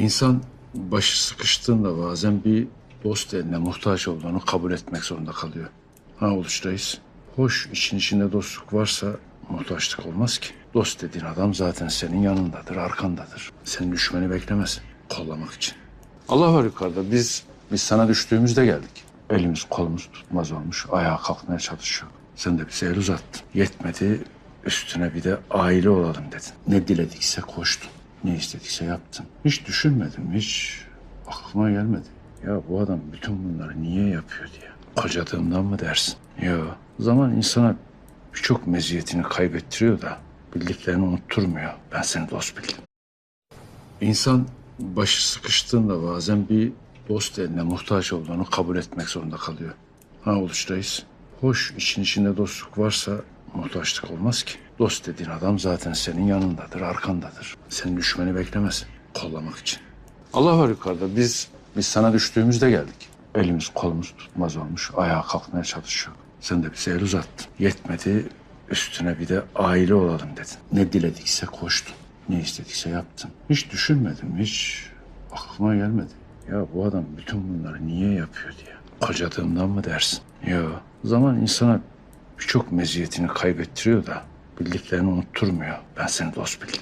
İnsan başı sıkıştığında bazen bir dost eline muhtaç olduğunu kabul etmek zorunda kalıyor. Ha oluştayız. Hoş işin içinde dostluk varsa muhtaçlık olmaz ki. Dost dediğin adam zaten senin yanındadır, arkandadır. Senin düşmeni beklemez. Kollamak için. Allah var yukarıda. Biz biz sana düştüğümüzde geldik. Elimiz kolumuz tutmaz olmuş. Ayağa kalkmaya çalışıyor. Sen de bize el uzattın. Yetmedi. Üstüne bir de aile olalım dedin. Ne diledikse koştun. Ne istedikse yaptın. Hiç düşünmedim. Hiç aklıma gelmedi. Ya bu adam bütün bunları niye yapıyor diye. Kocadığımdan mı dersin? Yok. Zaman insana birçok meziyetini kaybettiriyor da bildiklerini unutturmuyor. Ben seni dost bildim. İnsan başı sıkıştığında bazen bir dost eline muhtaç olduğunu kabul etmek zorunda kalıyor. Ha oluştayız. Hoş işin içinde dostluk varsa muhtaçlık olmaz ki. Dost dediğin adam zaten senin yanındadır, arkandadır. Senin düşmeni beklemez. Kollamak için. Allah var yukarıda. Biz biz sana düştüğümüzde geldik. Elimiz kolumuz tutmaz olmuş. Ayağa kalkmaya çalışıyor. Sen de bize el uzattın. Yetmedi. Üstüne bir de aile olalım dedin. Ne diledikse koştun. Ne istedikse yaptın. Hiç düşünmedim. Hiç aklıma gelmedi. Ya bu adam bütün bunları niye yapıyor diye. Kocadığımdan mı dersin? Yok. Zaman insana birçok meziyetini kaybettiriyor da bildiklerini unutturmuyor. Ben seni dost bildim.